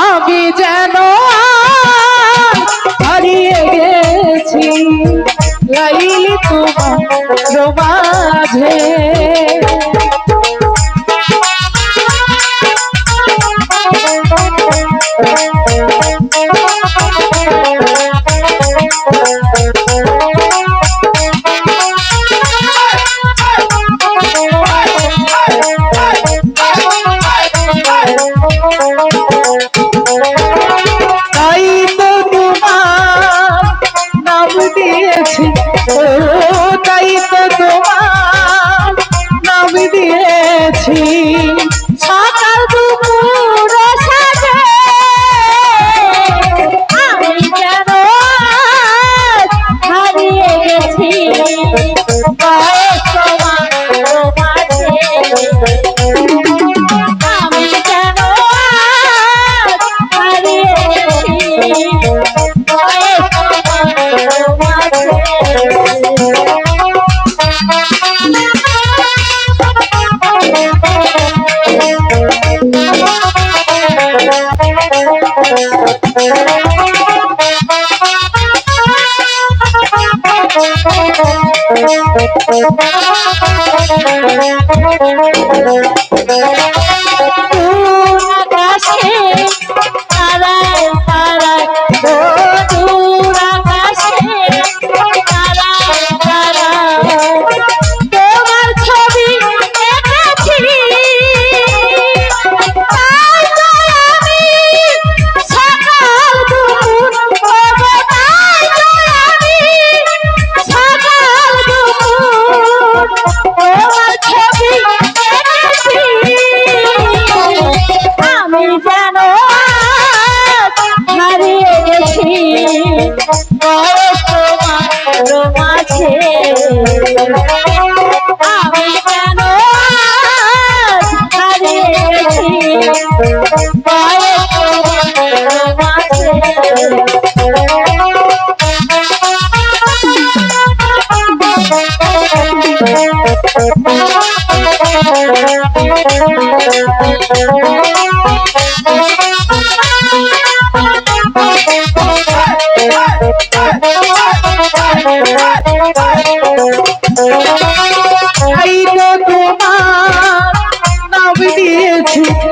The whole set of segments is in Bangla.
আমি যেন হারিয়ে গেছি। লাইলি তোমার মাঝে আকাশে তারায় তোমার মাঝে you.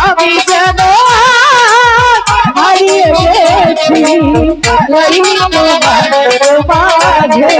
আমি যেন হারিয়ে গেছি মাঝে